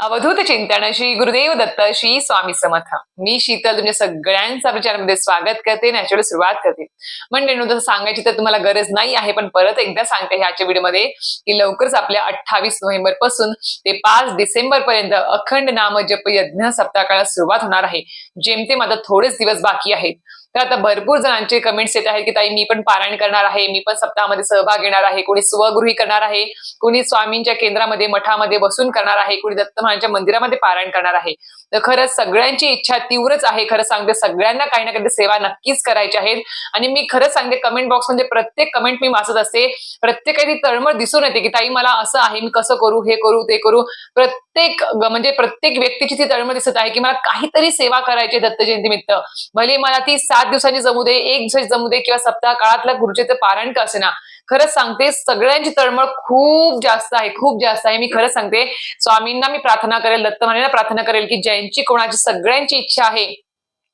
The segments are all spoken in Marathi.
अवधूत चिंतन श्री गुरुदेव दत्त श्री स्वामी समर्थ. मी शीतल तुमच्या सगळ्यांचा विचारमध्ये स्वागत करते नॅचरल सुरुवात करते. म्हणजे तसं सांगायची तर तुम्हाला गरज नाही आहे पण परत एकदा सांगते ह्याच्या व्हिडिओमध्ये की लवकरच आपल्या अठ्ठावीस नोव्हेंबरपासून ते पाच डिसेंबर पर्यंत अखंड नाम जप यज्ञ सप्ताहाला सुरुवात होणार आहे. जेमतेम आता थोडेच दिवस बाकी आहेत. तर आता भरपूर जणांचे कमेंट्स येत आहेत की ताई मी पण पारायण करणार आहे मी पण सप्ताहामध्ये सहभाग घेणार आहे कोणी स्वगृही करणार आहे कोणी स्वामींच्या केंद्रामध्ये मठामध्ये बसून करणार आहे कोणी दत्त महाराजांच्या मंदिरामध्ये पारायण करणार आहे. तर खरंच सगळ्यांची इच्छा तीव्रच आहे. खरं सांगते सगळ्यांना काही ना काही सेवा नक्कीच करायची आहेत आणि मी खरंच सांगते कमेंट बॉक्समध्ये प्रत्येक कमेंट मी वाचत असते. प्रत्येकाची तळमळ दिसून येते की ताई मला असं आहे मी कसं करू हे करू ते करू? प्रत्येक म्हणजे प्रत्येक व्यक्तीची ती तळमळ दिसत आहे की मला काहीतरी सेवा करायची दत्त जयंतीनिमित्त भले मला ती सात दिवसांची जमू दे एक दिवसाची जमू दे किंवा सप्ताह काळातल्या गुरुचेचं पारायण का असेना. खरंच सांगते सगळ्यांची तळमळ खूप जास्त आहे खूप जास्त आहे. मी खरंच सांगते स्वामींना मी प्रार्थना करेल दत्त प्रार्थना करेल की ज्यांची कोणाची सगळ्यांची इच्छा आहे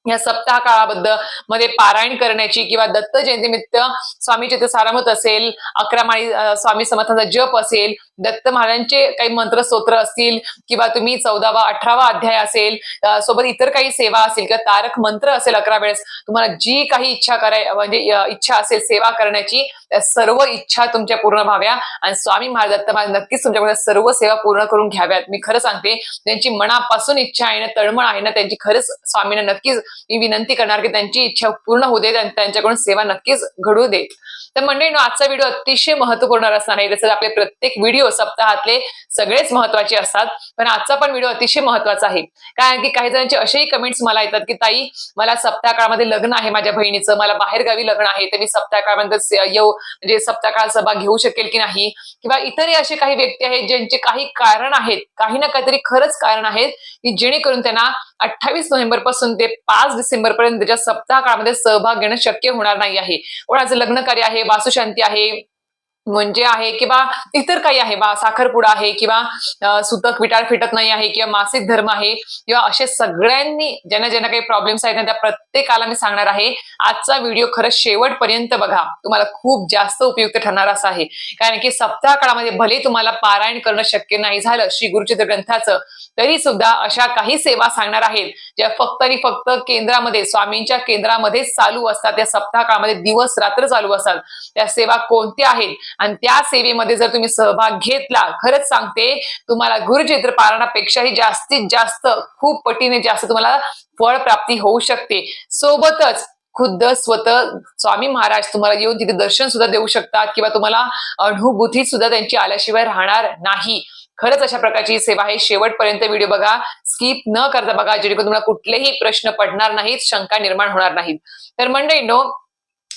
या सप्ताह काळाबद्दलमध्ये पारायण करण्याची किंवा दत्त जयंतीनिमित्त स्वामी सारामत असेल अकरा माळी स्वामी समर्थांचा जप असेल दत्त महाराजांचे काही मंत्र स्तोत्र असतील किंवा तुम्ही चौदावा अठरावा अध्याय असेल सोबत इतर काही सेवा असेल किंवा तारक मंत्र असेल अकरा वेळेस तुम्हाला जी काही इच्छा कराय म्हणजे इच्छा असेल सेवा करण्याची सर्व इच्छा तुमच्या पूर्ण व्हाव्या. आणि स्वामी महाराज दत्त महाराज नक्कीच तुमच्याकडे सर्व सेवा पूर्ण करून घ्याव्यात. मी खरं सांगते त्यांची मनापासून इच्छा आहे ना तळमळ आहे ना त्यांची खरंच स्वामींना नक्कीच मी विनंती करणार की त्यांची इच्छा पूर्ण होऊ देत आणि त्यांच्याकडून सेवा नक्कीच घडू देत. तर मंडळींनो आजचा व्हिडिओ अतिशय महत्त्वपूर्ण असणार आहे. तसंच आपले प्रत्येक व्हिडिओ सप्ताहातले सगळेच महत्त्वाचे असतात. पण आजचा पण व्हिडिओ अतिशय महत्त्वाचा आहे. कारण की काही जणांचे असेही कमेंट्स मला येतात की ताई मला सप्ताह काळामध्ये लग्न आहे माझ्या बहिणीचं. मला बाहेर गावी लग्न आहे. तर मी सप्ताह काळामध्ये येऊ म्हणजे सप्ताह काळ सभा घेऊ शकेल की नाही? किंवा इतरही असे काही व्यक्ती आहेत ज्यांचे काही कारण आहेत काही ना काहीतरी खरंच कारण आहेत की जेणेकरून त्यांना अठ्ठावीस नोव्हेंबरपासून ते पाच डिसेंबर पर्यंत त्याच्या सप्ताह काळामध्ये सहभाग घेणं शक्य होणार नाही आहे. कोणाचं लग्न कार्य आहे वासुशांती आहे. म्हणजे आहे किंवा इतर काही आहे बा साखरपुडा आहे किंवा सुतक विटाळ फिटत नाही आहे किंवा मासिक धर्म आहे किंवा असे सगळ्यांनी ज्यांना ज्यांना काही प्रॉब्लेम्स आहेत ना त्या प्रत्येकाला मी सांगणार आहे आजचा व्हिडिओ खरं शेवटपर्यंत बघा. तुम्हाला खूप जास्त उपयुक्त ठरणार असा आहे. कारण की सप्ताह काळामध्ये भले तुम्हाला पारायण करणं शक्य नाही झालं श्री गुरुचित्र ग्रंथाचं तरी सुद्धा अशा काही सेवा सांगणार आहेत ज्या फक्त आणि फक्त केंद्रामध्ये स्वामींच्या केंद्रामध्ये चालू असतात. त्या सप्ताह काळामध्ये दिवस रात्र चालू असतात. त्या सेवा कोणत्या आहेत? आणि त्या सेवेमध्ये जर तुम्ही सहभाग घेतला खरंच सांगते तुम्हाला गुरुचित्र पारायणापेक्षाही जास्तीत जास्त खूप पटीने जास्त तुम्हाला फळ प्राप्ती होऊ शकते. सोबतच खुद्द स्वतः स्वामी महाराज तुम्हाला येऊन तिथे दर्शन सुद्धा देऊ शकतात किंवा तुम्हाला अनुभूती सुद्धा त्यांची आल्याशिवाय राहणार नाही. खरंच अशा प्रकारची सेवा आहे. शेवटपर्यंत व्हिडिओ बघा. स्किप न करता बघा जेणेकरून तुम्हाला कुठलेही प्रश्न पडणार नाहीत शंका निर्माण होणार नाहीत. तर मंडळी नो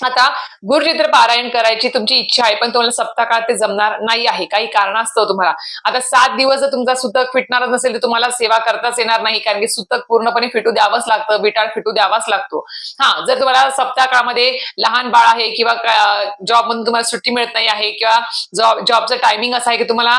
आता गुरुचित्र पारायण करायची तुमची इच्छा आहे पण तुम्हाला सप्ताह ते जमणार नाही आहे. काही कारणास्तव तुम्हाला. आता सात दिवस जर तुमचा सुतक फिटणारच नसेल तर तुम्हाला सेवा करताच येणार नाही कारण की सुतक पूर्णपणे फिटू द्यावंच लागतं बिटाळ फिटू द्यावाच लागतो. हा जर तुम्हाला सप्ताहकाळामध्ये लहान बाळ आहे किंवा जॉब मधून तुम्हाला सुट्टी मिळत नाही आहे किंवा जॉब जॉबचं टायमिंग असं आहे की तुम्हाला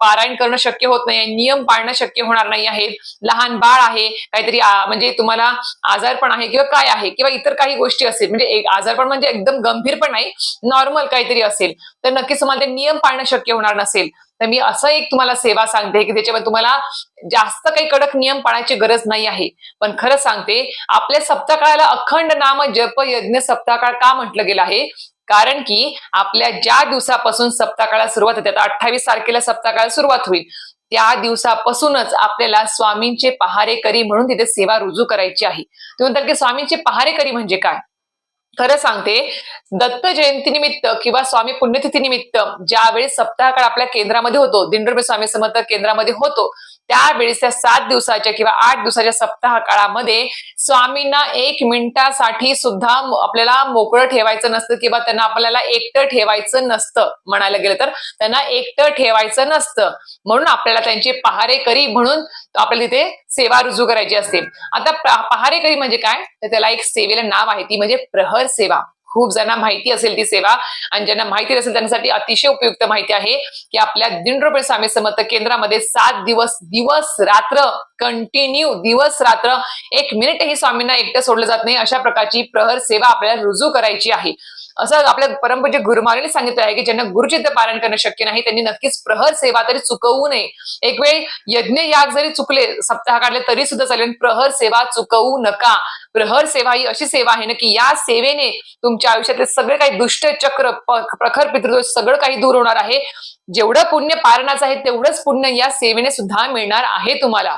पारायण करणं शक्य होत नाही नियम पाळणं शक्य होणार नाही आहे लहान बाळ आहे काहीतरी म्हणजे तुम्हाला आजार पण आहे किंवा काय आहे किंवा इतर काही गोष्टी असेल म्हणजे एक आजारपण म्हणजे एकदम गंभीर पण नाही नॉर्मल काहीतरी असेल तर नक्कीच तुम्हाला ते नियम पाळणं शक्य होणार नसेल. तर मी असं एक तुम्हाला सेवा सांगते की त्याच्यामध्ये तुम्हाला जास्त काही कडक नियम पाळायची गरज नाही आहे. पण खरं सांगते आपल्या सप्ताकाळाला अखंड नाम जप यज्ञ सप्ताकाळ का म्हटलं गेलं आहे? कारण की आपल्या ज्या दिवसापासून सप्ताकाळाला सुरुवात होते आता अठ्ठावीस तारखेला सप्ताकाळाला सुरुवात होईल. त्या दिवसापासूनच आपल्याला स्वामींचे पहारेकरी म्हणून तिथे सेवा रुजू करायची आहे. तुम्ही म्हणतात की स्वामींचे पहारेकरी म्हणजे काय? खरं सांगते दत्त जयंतीनिमित्त किंवा स्वामी पुण्यतिथीनिमित्त ज्यावेळी सप्ताह काळ आपल्या केंद्रामध्ये होतो दिंडोरबे स्वामी समर्थ केंद्रामध्ये होतो त्यावेळेस त्या सात दिवसाच्या किंवा आठ दिवसाच्या सप्ताह काळामध्ये स्वामींना एक मिनिटासाठी सुद्धा आपल्याला मोकळं ठेवायचं नसतं किंवा त्यांना आपल्याला एकटं ठेवायचं नसतं म्हणायला गेलं तर त्यांना एकटं ठेवायचं नसतं. म्हणून आपल्याला त्यांचे पहारेकरी म्हणून आपल्याला तिथे सेवा रुजू करायची असते. आता पहारेकरी म्हणजे काय? तर त्याला एक सेवेला नाव आहे ती म्हणजे प्रहर सेवा. खूप जणांना माहिती असेल ती सेवा. आणि ज्यांना माहिती नसेल त्यांच्यासाठी अतिशय उपयुक्त माहिती आहे की आपल्या दिंडोपे स्वामी समर्थ केंद्रामध्ये सात दिवस दिवस रात्र कंटिन्यू दिवस रात्र एक मिनिटही स्वामींना एकटं सोडलं जात नाही. अशा प्रकारची प्रहर सेवा आपल्याला रुजू करायची आहे. असं आपल्या परमपूज्य गुरुमारेने सांगितलं आहे की ज्यांना गुरुचित्र पालन करणं शक्य नाही त्यांनी नक्कीच प्रहर सेवा तरी चुकवू नये. एक वेळ यज्ञ याग जरी चुकले सप्ताह काढले तरी सुद्धा चालेल प्रहर सेवा चुकवू नका. प्रहर सेवा ही अशी सेवा आहे ना की या सेवेने तुमच्या आयुष्यातले सगळे काही दुष्ट चक्र प्रखर पितृदोष सगळं काही दूर होणार आहे. जेवढं पुण्य पारणाचं आहे तेवढंच पुण्य या सेवेने सुद्धा मिळणार आहे तुम्हाला.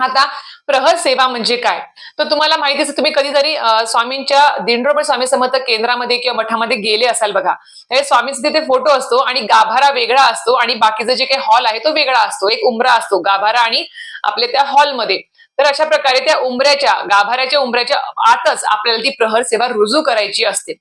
आता प्रहर सेवा म्हणजे काय? तर तुम्हाला माहिती असेल तुम्ही कधीतरी जरी स्वामींच्या दिंडोबळ स्वामी समर्थ केंद्रामध्ये किंवा मठामध्ये गेले असाल बघा. हे स्वामींचा तिथे फोटो असतो आणि गाभारा वेगळा असतो आणि बाकीचा जे काही हॉल आहे तो वेगळा असतो. एक उंबरा असतो गाभारा आणि आपल्या त्या हॉलमध्ये. तर अशा प्रकारे त्या उंबऱ्याच्या गाभाऱ्याच्या उंबऱ्याच्या आतच आपल्याला ती प्रहर सेवा रुजू करायची असते.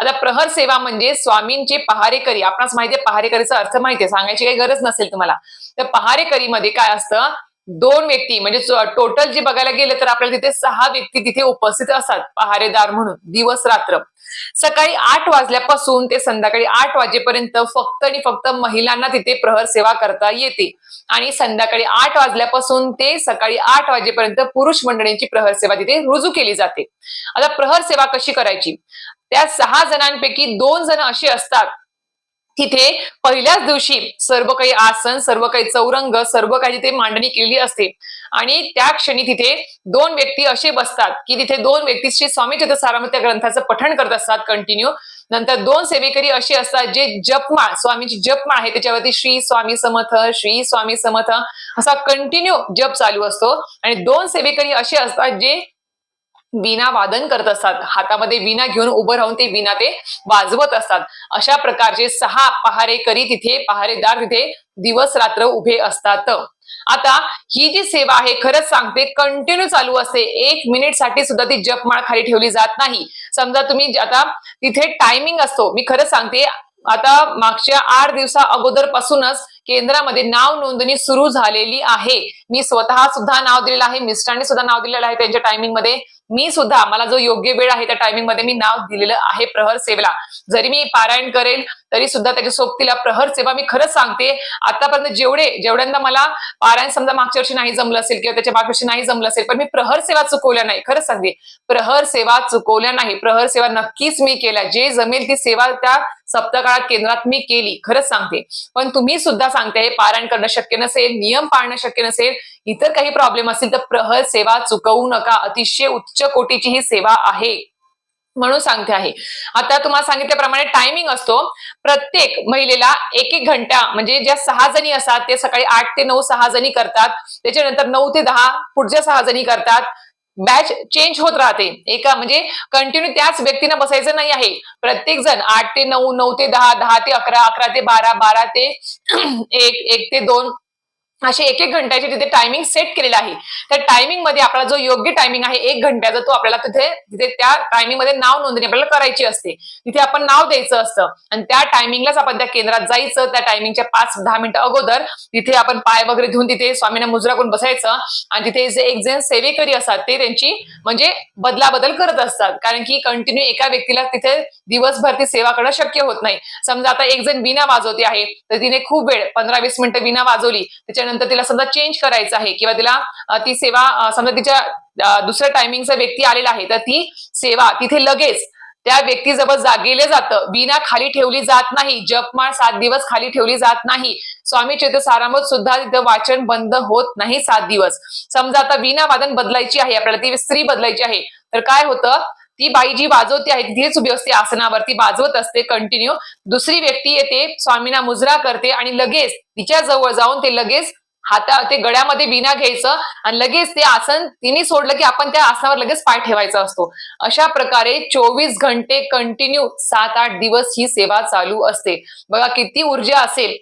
आता प्रहर सेवा म्हणजे स्वामींचे पहारेकरी. आपणास माहितीये पहारेकरीचा अर्थ माहितीये सांगायची काही गरज नसेल तुम्हाला. तर पहारेकरीमध्ये काय असतं? दोन व्यक्ती म्हणजे टोटल जे बघायला गेलं तर आपल्याला तिथे सहा व्यक्ती तिथे उपस्थित असतात पहारेदार म्हणून दिवस रात्र. सकाळी आठ वाजल्यापासून ते संध्याकाळी आठ वाजेपर्यंत फक्त आणि फक्त महिलांना तिथे प्रहर सेवा करता येते. आणि संध्याकाळी आठ वाजल्यापासून ते सकाळी आठ वाजेपर्यंत पुरुष मंडळींची प्रहर सेवा तिथे रुजू केली जाते. आता प्रहर सेवा कशी करायची? त्या सहा जणांपैकी दोन जण असे असतात तिथे पहिल्याच दिवशी सर्व काही आसन सर्व काही चौरंग सर्व काही तिथे मांडणी केलेली असते. आणि त्या क्षणी तिथे दोन व्यक्ती असे बसतात की तिथे दोन व्यक्ती श्री स्वामी सारामृत त्या ग्रंथाचं पठण करत असतात कंटिन्यू नंतर दोन सेवेकरी असे असतात जे जपमाळ स्वामीची जपमाळ आहे. त्याच्यावरती श्री स्वामी समर्थ श्री स्वामी समर्थ असा कंटिन्यू जप चालू असतो. आणि दोन सेवेकरी असे असतात जे वीणा वादन करत असतात. हातामध्ये वीणा घेऊन उभं राहून ते वीणा ते वाजवत असतात. अशा प्रकारचे सहा पहारेकरी तिथे पहारेदार तिथे दिवस रात्र उभे असतात. आता ही जी सेवा आहे खरंच सांगते कंटिन्यू चालू असते. एक मिनिटसाठी सुद्धा ती जपमाळ खाली ठेवली जात नाही. समजा तुम्ही आता तिथे टायमिंग असतो. मी खरंच सांगते आता मागच्या आठ दिवसा अगोदर पासूनच केंद्रामध्ये नाव नोंदणी सुरू झालेली आहे. मी स्वतः सुद्धा नाव दिलेलं आहे मिस्टरांनी सुद्धा नाव दिलेलं आहे त्यांच्या टायमिंगमध्ये. मी सुद्धा मला जो योग्य वेळ आहे त्या टायमिंगमध्ये मी नाव दिलेलं आहे प्रहर सेवेला. जरी मी पारायण करेल तरी सुद्धा त्याच्या सोबतीला प्रहर सेवा मी खरंच सांगते. आतापर्यंत जेवढे जेवढ्यांदा मला पारायण समजा मागच्या वर्षी नाही जमलं असेल किंवा त्याच्या मागच्या वर्षी नाही जमलं असेल पण मी प्रहर सेवा चुकवल्या नाही. खरंच सांगते. प्रहर सेवा चुकवल्या नाही. प्रहर सेवा नक्कीच मी केल्या. जे जमेल ती सेवा त्या सप्तकाळात केंद्रात मी केली. खरंच सांगते. पण तुम्ही सुद्धा सांगते हे पारायण करणं शक्य नसेल नियम पाळणं शक्य नसेल इतर काही प्रॉब्लेम असतील तर प्रहर सेवा चुकवू नका. अतिशय उच्च कोटीची ही सेवा आहे. म्हणून सांगते आहे. आता तुम्हाला सांगितल्याप्रमाणे टायमिंग असतो. प्रत्येक महिलेला एक एक घंटा म्हणजे ज्या सहा जणी असतात ते सकाळी आठ ते नऊ सहा जणी करतात. त्याच्यानंतर नऊ ते दहा पुढच्या सहा जणी करतात. बॅच चेंज होत राहते. एका म्हणजे कंटिन्यू त्याच व्यक्तींना बसायचं नाही आहे. प्रत्येक जण आठ ते नऊ नऊ ते दहा दहा ते अकरा अकरा ते बारा बारा ते एक एक ते दोन असे एक एक घंट्याचे तिथे टायमिंग सेट केलेला आहे. त्या टायमिंगमध्ये आपला जो योग्य टायमिंग आहे एक घंट्याचा तो आपल्याला तिथे तिथे त्या टायमिंगमध्ये नाव नोंदणी आपल्याला करायची असते. तिथे आपण नाव द्यायचं असतं. आणि त्या टायमिंगलाच आपण त्या केंद्रात जायचं त्या टायमिंगच्या पाच दहा मिनिटं अगोदर तिथे आपण पाय वगैरे धुवून तिथे स्वामींना मुजरा करून बसायचं. आणि तिथे जे एक जण सेवेकरी असतात ते त्यांची म्हणजे बदलाबदल करत असतात. कारण की कंटिन्यू एका व्यक्तीला तिथे दिवसभर ती सेवा करणं शक्य होत नाही. समजा आता एक जण विना वाजवते आहे तर तिने खूप वेळ पंधरा वीस मिनिटं विना वाजवली त्याच्यानंतर तिला समजा चेंज करायचं आहे किंवा तिला ती सेवा समजा तिच्या दुसऱ्या टायमिंगचा व्यक्ती आलेला आहे तर ती सेवा तिथे लगेच त्या व्यक्तीजवळ जागेले जातं. बिना खाली ठेवली जात नाही. जपमाळ सात दिवस खाली ठेवली जात नाही. स्वामी चैत्र सारामत सुद्धा तिथं वाचन बंद होत नाही सात दिवस. समजा आता विना वादन बदलायची आहे आपल्याला ती स्त्री बदलायची आहे. तर काय होतं? ती बाई जी वाजवते आहे तिथेच उभी असते आसनावरती वाजवत असते कंटिन्यू दुसरी व्यक्ती येते स्वामींना मुजरा करते आणि लगेच तिच्या जवळ जाऊन ते लगेच हाता ते गळ्यामध्ये विना घ्यायचं आणि लगेच ते आसन तिने सोडलं की आपण त्या आसनावर लगेच पाय ठेवायचा असतो. अशा प्रकारे चोवीस घंटे कंटिन्यू सात आठ दिवस ही सेवा चालू असते. बघा किती ऊर्जा असेल.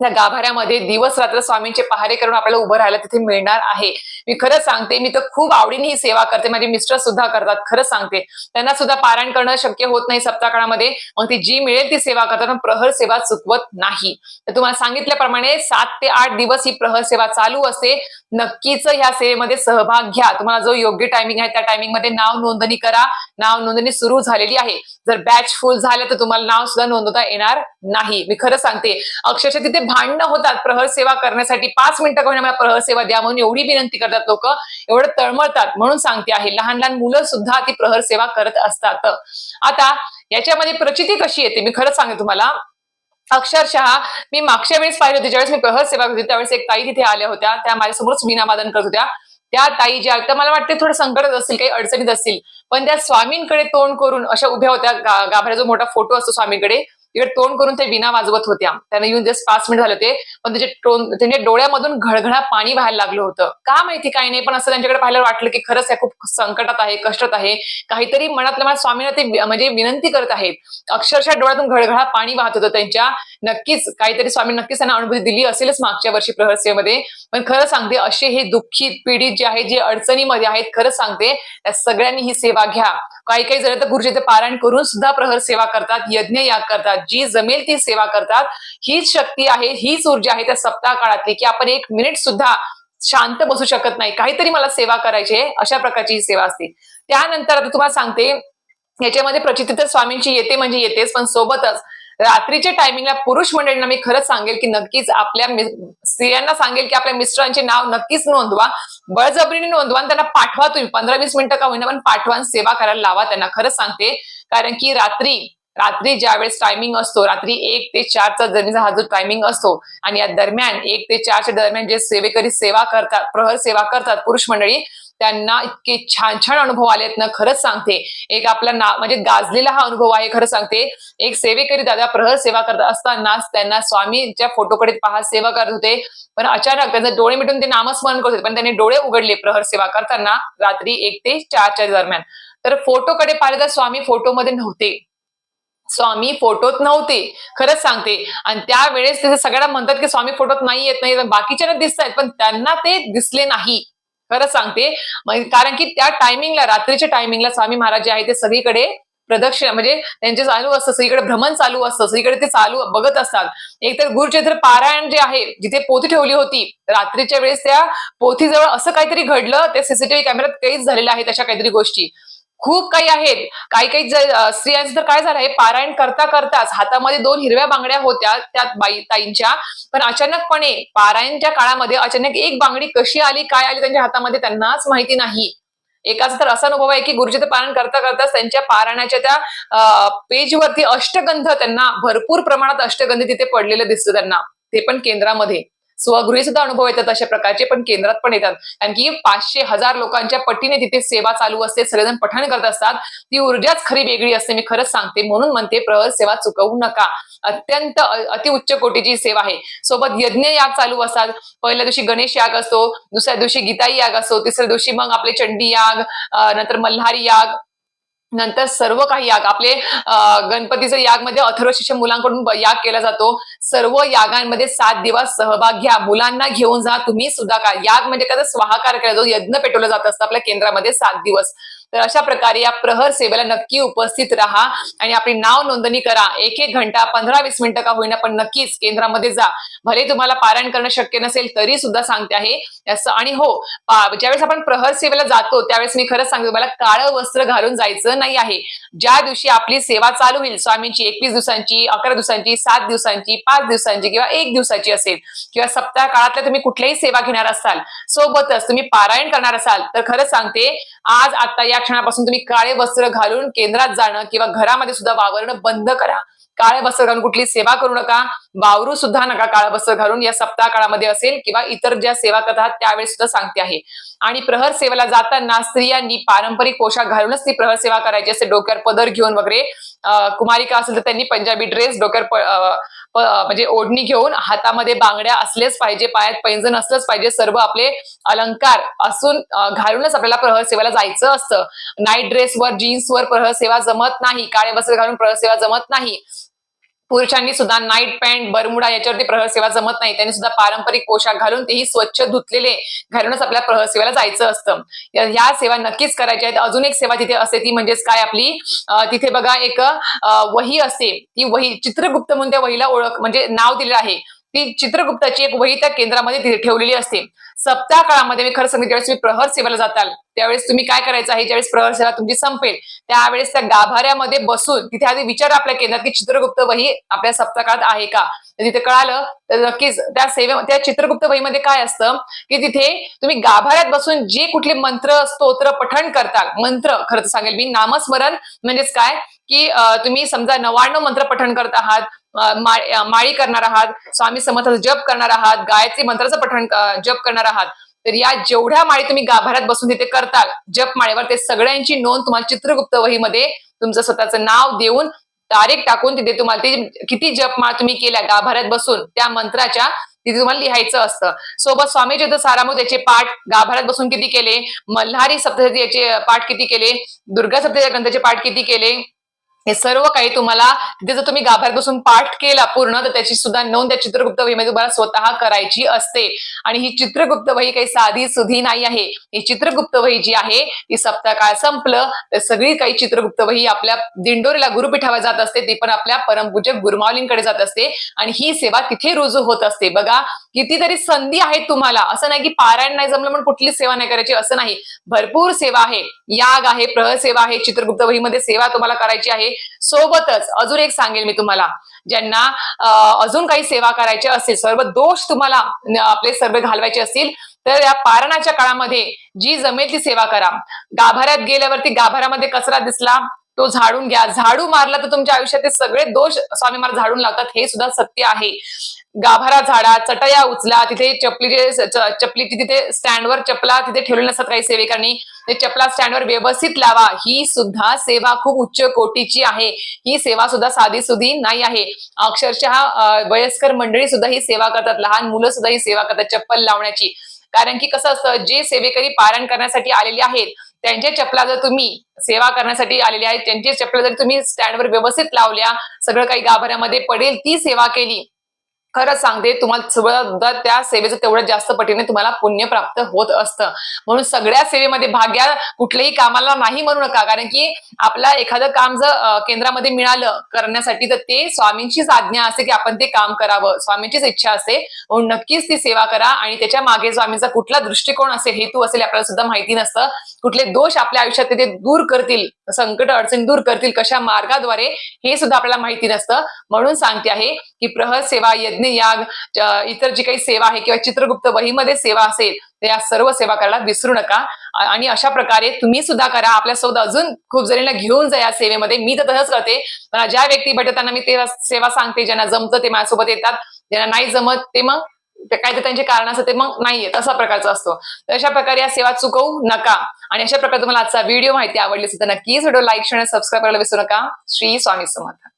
त्या गाभाऱ्यामध्ये दिवस रात्र स्वामींचे पहारे करून आपल्याला उभं राहायला तिथे मिळणार आहे. मी खरंच सांगते मी तर खूप आवडीने ही सेवा करते. माझे मिस्टर सुद्धा करतात खरंच सांगते. त्यांना सुद्धा पारायण करणं शक्य होत नाही सप्ताकाळामध्ये. मग ती जी मिळेल ती सेवा करतात पण प्रहर सेवा चुकवत नाही. तर तुम्हाला सांगितल्याप्रमाणे सात ते आठ दिवस ही प्रहर सेवा चालू असते. नक्कीच ह्या सेवेमध्ये सहभाग घ्या. तुम्हाला जो योग्य टायमिंग आहे त्या टायमिंगमध्ये नाव नोंदणी करा. नाव नोंदणी सुरू झालेली आहे. जर बॅच फुल झालं तर तुम्हाला नाव सुद्धा नोंदवता येणार नाही. मी खरं सांगते अक्षरशः तिथे भांडणं होतात प्रहर सेवा करण्यासाठी. पाच मिनिटं कोणी मला प्रहर सेवा द्या म्हणून एवढी विनंती करतात लोक. एवढं तळमळतात म्हणून सांगते आहे. लहान लहान मुलं सुद्धा ती प्रहर सेवा करत असतात. आता याच्यामध्ये प्रचिती कशी येते? मी खरंच सांगते तुम्हाला. अक्षरशः मी मागच्या वेळेस पाहिली होती. ज्यावेळेस मी प्रहर सेवा करत होती त्यावेळेस एक ताई तिथे आल्या होत्या. त्या माझ्यासमोरच विनामादन करत होत्या. त्या ताई ज्या तर मला वाटते थोडं संकटच असतील काही अडचणीत असतील. पण त्या स्वामींकडे तोंड करून अशा उभ्या होत्या. गाभाऱ्याचा मोठा फोटो असतो स्वामींकडे. तिकडे तोंड करून ते विना वाजवत होत्या. त्यांना येऊन जस्ट पाच मिनिट झाले होते. पण त्याचे टोन त्यांच्या डोळ्यामधून घळघळा पाणी व्हायला लागलं होतं. का माहिती काही नाही पण असं त्यांच्याकडे पाहिलं वाटलं की खरंच या खूप संकटात आहे कष्टात आहे. काहीतरी मनातल्या मनात स्वामींना ते म्हणजे विनंती करत आहेत. अक्षरशः डोळ्यातून घळघळा पाणी वाहत होतं त्यांच्या. नक्कीच काहीतरी स्वामी नक्कीच त्यांना अनुभूती दिली असेलच मागच्या वर्षी प्रहरसेमध्ये पण खरं सांगते असे हे दुःखित पीडित जे आहेत जे अडचणीमध्ये आहेत खरंच सांगते त्या सगळ्यांनी ही सेवा घ्या. काही काही जण तर गुरुजीचे पारायण करून सुद्धा प्रहर सेवा करतात यज्ञ याग करतात जी जमेल ती सेवा करतात. हीच शक्ती आहे हीच ऊर्जा आहे त्या सप्ताह काळातली की आपण एक मिनिट सुद्धा शांत बसू शकत नाही. काहीतरी मला सेवा करायची आहे अशा प्रकारची ही सेवा असते. त्यानंतर आता तुम्हाला सांगते याच्यामध्ये प्रचिती तर स्वामींची येते म्हणजे येतेच पण सोबतच रात्रीच्या टायमिंगला पुरुष मंडळींना मी खरंच सांगेल की नक्कीच आपल्या स्त्रियांना सांगेल की आपल्या मिस्टरांचे नाव नक्कीच नोंदवा. बळजबरीने नोंदवा आणि त्यांना पाठवा तुम्ही. पंधरा वीस मिनिटं का होईना पण पाठवा आणि सेवा करायला लावा त्यांना. खरंच सांगते कारण की रात्री रात्री ज्यावेळेस टायमिंग असतो रात्री एक ते चारचा जर्नीचा हा जो टायमिंग असतो आणि या दरम्यान एक ते चारच्या दरम्यान जे सेवेकरी सेवा करतात प्रहर सेवा करतात पुरुष मंडळी त्यांना इतके छान छान अनुभव आलेत ना खरंच सांगते. एक आपला ना म्हणजे गाजलेला हा अनुभव आहे खरं सांगते. एक सेवेकरी दादा प्रहर सेवा करत असतानाच त्यांना स्वामींच्या फोटोकडे पाहत सेवा करत होते. पण अचानक त्यांचे डोळे मिटून ते नामस्मरण करत होते. पण त्यांनी डोळे उघडले प्रहर सेवा करताना रात्री एक ते चारच्या दरम्यान. तर फोटोकडे पाहिले तर स्वामी फोटोमध्ये नव्हते. स्वामी फोटोत नव्हते खरंच सांगते. आणि त्यावेळेस ते सगळ्यांना म्हणतात की स्वामी फोटोत नाही येत नाही बाकीच्या दिसत आहेत पण त्यांना ते दिसले नाही. खरंच सांगते. कारण की त्या टायमिंगला रात्रीच्या टायमिंगला स्वामी महाराज जे आहे ते सगळीकडे प्रदक्षिणा म्हणजे त्यांचे चालू असतं सगळीकडे भ्रमण चालू असतं सगळीकडे ते चालू बघत असतात. एक तर गुरुचरित्र पारायण जे आहे जिथे पोथी ठेवली होती रात्रीच्या वेळेस त्या पोथीजवळ असं काहीतरी घडलं त्या सीसीटीव्ही कॅमेऱ्यात काहीच झालेलं आहे तशा काहीतरी गोष्टी. खूप काही आहेत. काही काही स्त्रियांचं तर काय झालंय पारायण करता करताच हातामध्ये दोन हिरव्या बांगड्या होत्या त्या बाई ताईंच्या. पण अचानकपणे पारायणच्या काळामध्ये अचानक एक बांगडी कशी आली काय आली त्यांच्या हातामध्ये त्यांनाच माहिती नाही. एकाचा तर असा अनुभव आहे की गुरुजीचं पारायण करता करताच त्यांच्या पारायणाच्या त्या पेजवरती अष्टगंध त्यांना भरपूर प्रमाणात अष्टगंध तिथे पडलेलं दिसतं त्यांना. ते पण केंद्रामध्ये. स्वगृही सुद्धा अनुभव येतात अशा प्रकारचे पण केंद्रात पण येतात. कारण की पाचशे हजार लोकांच्या पटीने तिथे सेवा चालू असते सगळेजण पठण करत असतात. ती ऊर्जाच खरी वेगळी असते मी खरंच सांगते. म्हणून म्हणते प्रहर सेवा चुकवू नका. अत्यंत अतिउच्च कोटीची सेवा आहे. सोबत यज्ञ याग चालू असतात. पहिल्या दिवशी गणेश याग असतो दुसऱ्या दिवशी गीताई याग असतो तिसऱ्या दिवशी मग आपले चंडी याग नंतर मल्हारी याग. नंतर सर्व काही याग आपले गणपतीचे गणपतीचं यागमध्ये अथर्वशिष्य मुलांकडून याग केला जातो. सर्व यागांमध्ये सात दिवस सहभाग घ्या. मुलांना घेऊन जा. तुम्ही सुद्धा काय याग म्हणजे कसं स्वाहाकार केला जातो. यज्ञ पेटवलं जात असतं आपल्या केंद्रामध्ये सात दिवस. तर अशा प्रकारे या प्रहर सेवेला नक्की उपस्थित राहा आणि आपली नाव नोंदणी करा. एक एक घंटा पंधरा वीस मिनिटं का होईना पण नक्कीच केंद्रामध्ये जा. भले तुम्हाला पारायण करणं शक्य नसेल तरी सुद्धा सांगते आहे. असं आणि हो ज्यावेळेस आपण प्रहर सेवेला जातो त्यावेळेस मी खरंच सांगतो मला काळं वस्त्र घालून जायचं नाही आहे. ज्या दिवशी आपली सेवा चालू होईल स्वामींची एकवीस दिवसांची अकरा दिवसांची सात दिवसांची पाच दिवसांची किंवा एक दिवसाची असेल किंवा सप्ताह काळातल्या तुम्ही कुठल्याही सेवा घेणार असाल सोबतच तुम्ही पारायण करणार असाल तर खरंच सांगते आज आता या क्षणापासून तुम्ही काळे वस्त्र घालून केंद्रात जाणं किंवा घरामध्ये सुद्धा वावरणं बंद करा. काळे वस्त्र घालून कुठली सेवा करू नका. वावरू सुद्धा नका काळं वस्त्र घालून. या सप्ताह काळामध्ये असेल किंवा इतर ज्या सेवा करतात त्यावेळेस सुद्धा सांगते आहे. आणि प्रहर सेवेला जाताना स्त्रियांनी पारंपरिक पोशाख घालूनच ती प्रहर सेवा करायची असते डोक्यावर पदर घेऊन वगैरे कुमारिका असेल तर त्यांनी पंजाबी ड्रेस डोक्यावर म्हणजे ओढणी घेऊन हातामध्ये बांगड्या असलेच पाहिजे पायात पैंजण असलंच पाहिजे सर्व आपले अलंकार असून घालूनच आपल्याला प्रहर सेवेला जायचं असतं. नाईट ड्रेसवर जीन्सवर प्रहर सेवा जमत नाही. काळे वस्त्र घालून प्रहर सेवा जमत नाही. पुरुषांनी सुद्धा नाईट पॅन्ट बरमुडा याच्यावरती प्रहर सेवा जमत नाही. त्यांनी सुद्धा पारंपरिक पोशाख घालून तेही स्वच्छ धुतलेले घालूनच आपल्या प्रहर सेवेला जायचं असतं. या- ह्या सेवा नक्कीच करायच्या आहेत. अजून एक सेवा तिथे असते ती म्हणजेच काय आपली? तिथे बघा एक वही असते. ती वही चित्रगुप्त म्हणून त्या वहीला ओळख म्हणजे नाव दिलेलं आहे. ती चित्रगुप्ताची एक वही त्या केंद्रामध्ये ठेवलेली असते. सप्ताह काळामध्ये मी खरं सांगते तुम्ही प्रहर सेवेला जाताल त्यावेळेस तुम्ही काय करायचं आहे? ज्यावेळेस प्रवासाला तुमची संपेल त्यावेळेस त्या गाभाऱ्यामध्ये बसून तिथे आधी विचार आपल्या केंद्रात की चित्रगुप्त वही आपल्या सप्तकात आहे का? तर तिथे कळालं तर नक्कीच त्या सेवे त्या चित्रगुप्त वहीमध्ये काय असतं की तिथे तुम्ही गाभाऱ्यात बसून जे कुठले मंत्र स्तोत्र पठण करता मंत्र खरं सांगेल मी नामस्मरण म्हणजेच काय? की तुम्ही समजा नव्याण्णव मंत्र पठण करत आहात माळी करणार आहात स्वामी समर्थाचा जप करणार आहात गायत्री मंत्राचं पठण जप करणार आहात. तर या जेवढ्या माळी तुम्ही गाभाऱ्यात बसून तिथे करता जप माळेवर ते सगळ्यांची नोंद तुम्हाला चित्रगुप्त वहीमध्ये तुमचं स्वतःचं नाव देऊन तारीख टाकून तिथे तुम्हाला ते किती जपमाळ तुम्ही केल्या गाभाऱ्यात बसून त्या मंत्राच्या तिथे तुम्हाला लिहायचं असतं. सोबत स्वामी चरित्र सारामृत याचे पाठ गाभाऱ्यात बसून किती केले? मल्हारी सप्तशती याचे पाठ किती केले? दुर्गा सप्तशती ग्रंथाचे पाठ किती केले? हे सर्व काही तुम्हाला जे जर तुम्ही गाभार बसून पाठ केला पूर्ण तर त्याची सुद्धा नोंद त्या चित्रगुप्त वहीमध्ये तुम्हाला स्वतः करायची असते. आणि ही चित्रगुप्त वही काही साधी सुधी नाही आहे. ही चित्रगुप्त वही जी आहे ती सप्ताह काळ संपलं. तर सगळी काही चित्रगुप्त वही आपल्या दिंडोरीला गुरुपीठावर जात असते ती पण आपल्या परमपूजक गुरुमावलींकडे जात असते. आणि ही सेवा तिथे रुजू होत असते. बघा कितीतरी संधी आहेत तुम्हाला. असं नाही की पारायण नाही जमलं म्हणून कुठली सेवा नाही करायची. असं नाही. भरपूर सेवा आहे. याग आहे प्रह सेवा आहे चित्रगुप्त वहीमध्ये सेवा तुम्हाला करायची आहे. सोबतच अजून एक सांगेल मी तुम्हाला. ज्यांना अजून काही सेवा करायची असेल सर्व दोष तुम्हाला आपले सर्व घालवायचे असतील तर या पारणाच्या काळामध्ये जी जमेल ती सेवा करा. गाभाऱ्यात गेल्यावरती गाभाऱ्यामध्ये कचरा दिसला तो झाडून घ्या. झाडू मारला तर तुमच्या आयुष्यात सगळे दोष स्वामी महाराज झाडून लावतात हे सुद्धा सत्य आहे. गाभारा झाडा चटया उचला तिथे चपलीचे चपलीची तिथे स्टँडवर चपला तिथे ठेवले नसतात काही सेवेकांनी. ते चपला स्टँडवर व्यवस्थित लावा. ही सुद्धा सेवा खूप उच्च कोटीची आहे. ही सेवा सुद्धा साधी सुधी नाही आहे. अक्षरशः वयस्कर मंडळी सुद्धा ही सेवा करतात. लहान मुलं सुद्धा ही सेवा करतात चप्पल लावण्याची. कारण की कसं असतं जे सेवेकरी पारायण करण्यासाठी आलेले आहेत त्यांच्या चपला जर तुम्ही सेवा करण्यासाठी आलेले आहेत त्यांची चपला जर तुम्ही स्टँडवर व्यवस्थित लावल्या सगळं काही गाभाऱ्यामध्ये पडेल ती सेवा केली खरं सांगते तुम्हाला सुद्धा त्या सेवेचं तेवढं जास्त पटीने तुम्हाला पुण्य प्राप्त होत असतं. म्हणून सगळ्या सेवेमध्ये भाग घ्या कुठल्याही कामाला नाही म्हणू नका. कारण की आपला एखादं काम जर केंद्रामध्ये मिळालं करण्यासाठी तर ते स्वामींचीच आज्ञा असते की आपण ते काम करावं. स्वामींचीच इच्छा असते. म्हणून नक्कीच ती सेवा करा आणि त्याच्यामागे स्वामींचा कुठला दृष्टिकोन असेल हेतू असेल आपल्याला सुद्धा माहिती नसतं. कुठले दोष आपल्या आयुष्यात ते दूर करतील संकट अडचणी दूर करतील कशा मार्गाद्वारे हे सुद्धा आपल्याला माहिती नसतं. म्हणून सांगते आहे की प्रहर सेवा यज्ञ याग इतर जी काही सेवा आहे किंवा चित्रगुप्त वहीमध्ये सेवा असेल तर या सर्व सेवा करायला विसरू नका. आणि अशा प्रकारे तुम्ही सुद्धा करा. आपल्यासोबत अजून खूप जणींना घेऊन जा या सेवेमध्ये. मी तर तसंच करते. मला ज्या व्यक्ती भेटत त्यांना मी ते सेवा सांगते ज्यांना जमतं ते माझ्यासोबत येतात. ज्यांना नाही जमत ते मग काय ते त्यांचे कारण असतं ते मग नाही येत. असा प्रकारचा असतो. तर अशा प्रकारे या सेवा चुकवू नका. आणि अशा प्रकारे तुम्हाला आजचा व्हिडिओ माहिती आवडली असेल तर नक्कीच व्हिडिओ लाईक शेअर सबस्क्राईब करायला विसरू नका. श्री स्वामी समर्थ.